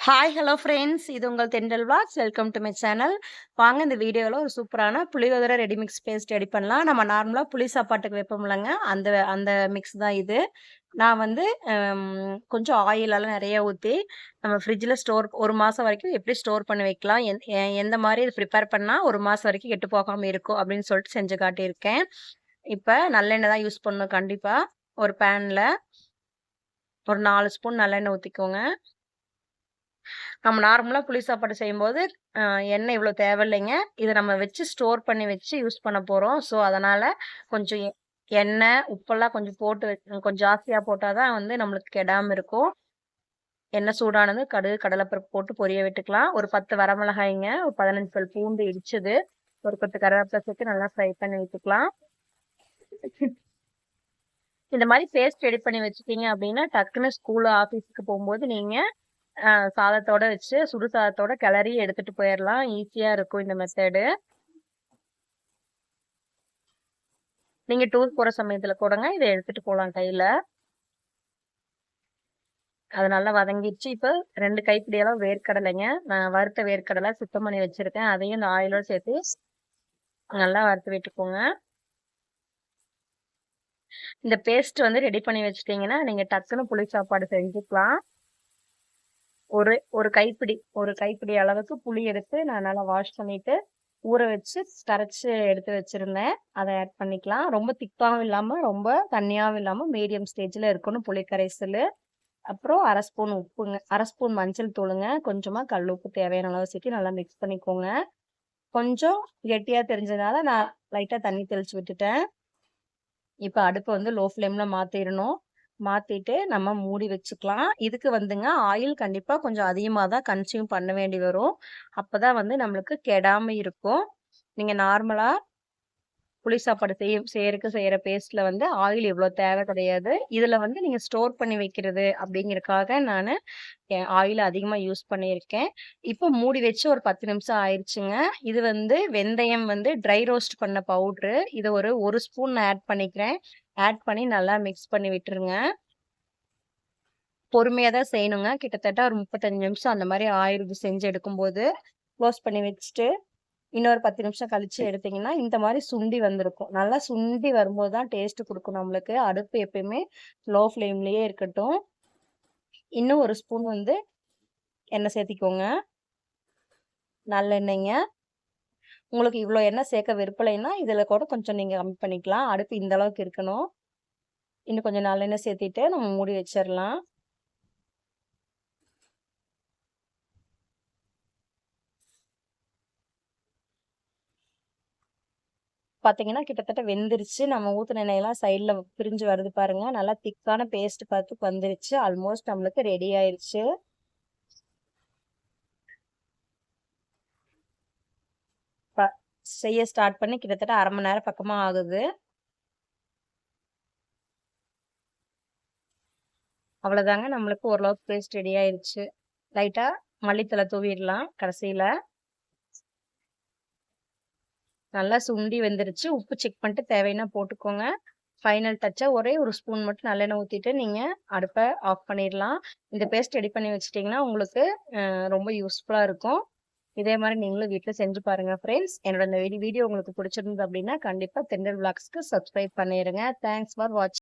Hi hello friends இது உங்கள் Thendral vlogs welcome to my channel வாங்க இந்த வீடியோவில் ஒரு சூப்பரான புளியோதரை ரெடி மிக்ஸ் பேஸ்ட் ரெடி பண்ணலாம். நம்ம நார்மலாக புளி சாப்பாட்டுக்கு வைப்போம்லங்க அந்த அந்த மிக்ஸ் தான் இது. நான் வந்து கொஞ்சம் ஆயிலெல்லாம் நிறைய ஊற்றி நம்ம ஃப்ரிட்ஜில் ஸ்டோர் ஒரு மாதம் வரைக்கும் எப்படி ஸ்டோர் பண்ணி வைக்கலாம் எந்த மாதிரி இது ப்ரிப்பேர் பண்ணால் ஒரு மாதம் வரைக்கும் கெட்டு போகாமல் இருக்கும் அப்படின்னு சொல்லிட்டு செஞ்சு காட்டியிருக்கேன். இப்போ நல்லெண்ணெய் தான் யூஸ் பண்ணணும் கண்டிப்பாக ஒரு பேனில் ஒரு நாலு ஸ்பூன் நல்லெண்ணெய் ஊற்றிக்கோங்க நம்ம நார்மலாக புளி சாப்பாடு செய்யும்போது எண்ணெய் இவ்வளோ தேவையில்லைங்க. இதை நம்ம வச்சு ஸ்டோர் பண்ணி வச்சு யூஸ் பண்ண போகிறோம் ஸோ அதனால் கொஞ்சம் எண்ணெய் உப்பெல்லாம் கொஞ்சம் போட்டு கொஞ்சம் ஜாஸ்தியாக போட்டால் தான் வந்து நம்மளுக்கு கெடாமல் இருக்கும். எண்ணெய் சூடானது கடுகு கடலைப்பருப்பு போட்டு பொரிய விட்டுக்கலாம். ஒரு பத்து வரமிளகாய்ங்க ஒரு பதினஞ்சு பல் பூண்டு இடிச்சது ஒரு பத்து கருவேப்பிலை சேர்த்து நல்லா ஃப்ரை பண்ணி வச்சுக்கலாம் இந்த மாதிரி பேஸ்ட் ரெடி பண்ணி வச்சுட்டீங்க அப்படின்னா டக்குன்னு ஸ்கூல் ஆஃபீஸுக்கு போகும்போது நீங்கள் சாதத்தோட வச்சு சுடு சாதத்தோட கிளறி எடுத்துட்டு போயிடலாம் ஈஸியா இருக்கும் இந்த மெத்தடு நீங்க டூர் போற சமயத்துல கூடங்க இதை எடுத்துட்டு போகலாம் கையில. அது நல்லா வதங்கிடுச்சு இப்போ ரெண்டு கைப்பிடியெல்லாம் வேர்க்கடலைங்க. நான் வறுத்த வேர்க்கடலை சுத்தம் பண்ணி வச்சிருக்கேன். அதையும் இந்த ஆயிலோட சேர்த்து நல்லா வறுத்து விட்டுக்கோங்க. இந்த பேஸ்ட் வந்து ரெடி பண்ணி வச்சுட்டீங்கன்னா நீங்க டக்குன்னு புளி சாப்பாடு செஞ்சுக்கலாம். ஒரு ஒரு கைப்பிடி ஒரு கைப்பிடி அளவுக்கு புளி எடுத்து நான் நல்லா வாஷ் பண்ணிட்டு ஊற வச்சு கரைச்சி எடுத்து வச்சிருந்தேன். அதை ஆட் பண்ணிக்கலாம். ரொம்ப திக்காகவும் இல்லாமல் ரொம்ப தண்ணியாகவும் இல்லாமல் மீடியம் ஸ்டேஜில் இருக்கணும் புளி கரைசல் அப்புறம் அரை ஸ்பூன் உப்புங்க அரை ஸ்பூன் மஞ்சள் தூளுங்க கொஞ்சமாக கல் உப்பு தேவையான அளவு சேர்த்து நல்லா மிக்ஸ் பண்ணிக்கோங்க. கொஞ்சம் கெட்டியாக தெரிஞ்சதுனால நான் லைட்டாக தண்ணி தெளித்து விட்டுட்டேன். இப்போ அடுப்பை வந்து லோ ஃப்ளேமில் மாற்றிடணும் மாற்றிட்டு நம்ம மூடி வச்சுக்கலாம். இதுக்கு வந்துங்க ஆயில் கண்டிப்பாக கொஞ்சம் அதிகமாக தான் கன்சியூம் பண்ண வேண்டி வரும். அப்போ தான் வந்து நம்மளுக்கு கெடாமல் இருக்கும். நீங்கள் நார்மலாக புளி சாப்பாடு செய்ய செய்யறதுக்கு செய்கிற பேஸ்ட்டில் வந்து ஆயில் இவ்வளோ தேவை கிடையாது. இதில் வந்து நீங்கள் ஸ்டோர் பண்ணி வைக்கிறது அப்படிங்கிறதுக்காக நான் ஆயில் அதிகமாக யூஸ் பண்ணியிருக்கேன். இப்போ மூடி வச்சு ஒரு பத்து நிமிஷம் ஆயிடுச்சுங்க இது வந்து வெந்தயம் வந்து ட்ரை ரோஸ்ட் பண்ண பவுட்ரு இதை ஒரு ஒரு ஸ்பூன் ஆட் பண்ணிக்கிறேன். ஆட் பண்ணி நல்லா மிக்ஸ் பண்ணி விட்டுருங்க. பொறுமையாக தான் செய்யணுங்க. கிட்டத்தட்ட ஒரு முப்பத்தஞ்சு நிமிஷம் அந்த மாதிரி ஆயிரம் செஞ்சு எடுக்கும்போது. க்ளோஸ் பண்ணி வச்சுட்டு இன்னொரு பத்து நிமிஷம் கழிச்சு எடுத்தீங்கன்னா இந்த மாதிரி சுண்டி வந்திருக்கும். நல்லா சுண்டி வரும்போது தான் டேஸ்ட் கொடுக்கும் நம்மளுக்கு. அடுப்பு எப்பயுமே லோ ஃப்ளேம்லேயே இருக்கட்டும். இன்னும் ஒரு ஸ்பூன் வந்து எண்ணெய் சேர்த்திக்கோங்க. நல்லெண்ணெய்ங்க. உங்களுக்கு இவ்வளோ எண்ணெய் சேர்க்க விருப்பலைன்னா இதில் கூட கொஞ்சம் நீங்கள் கம்மி பண்ணிக்கலாம். அடுப்பு இந்த அளவுக்கு இருக்கணும். இன்னும் கொஞ்சம் நல்லெண்ணெய் சேர்த்திட்டு நம்ம மூடி வச்சிடலாம் பார்த்தீங்கன்னா கிட்டத்தட்ட வெந்துருச்சு. நம்ம ஊற்றின எண்ணெயெல்லாம் சைடில் பிரிஞ்சு வருது பாருங்கள் நல்லா திக்கான பேஸ்ட் பார்த்து வந்துருச்சு. ஆல்மோஸ்ட் நம்மளுக்கு ரெடி ஆயிடுச்சு செய்ய ஸ்டார்ட் பண்ணி கிட்டத்தட்ட அரை மணி நேரம் பக்கமாக ஆகுது. அவ்வளோதாங்க நம்மளுக்கு ஓரளவுக்கு பேஸ்ட் ரெடி ஆயிடுச்சு லைட்டாக மல்லித்தலை தூவிடலாம் கடைசியில். நல்லா சுண்டி வந்துருச்சு. உப்பு செக் பண்ணிட்டு தேவைன்னா போட்டுக்கோங்க. ஃபைனல் டச்சாக ஒரே ஒரு ஸ்பூன் மட்டும் நல்லெண்ணெய் ஊற்றிட்டு நீங்கள் அடுப்பை ஆஃப் பண்ணிடலாம். இந்த பேஸ்ட் ரெடி பண்ணி வச்சிட்டிங்கன்னா உங்களுக்கு ரொம்ப யூஸ்ஃபுல்லாக இருக்கும். இதே மாதிரி நீங்களும் வீட்டில் செஞ்சு பாருங்கள் ஃப்ரெண்ட்ஸ் என்னோட இந்த வீடியோ உங்களுக்கு பிடிச்சிருந்தது அப்படின்னா கண்டிப்பாக தெண்டல் விளாக்ஸ்க்கு சப்ஸ்கிரைப் பண்ணிடுங்க தேங்க்ஸ் ஃபார் வாட்சிங்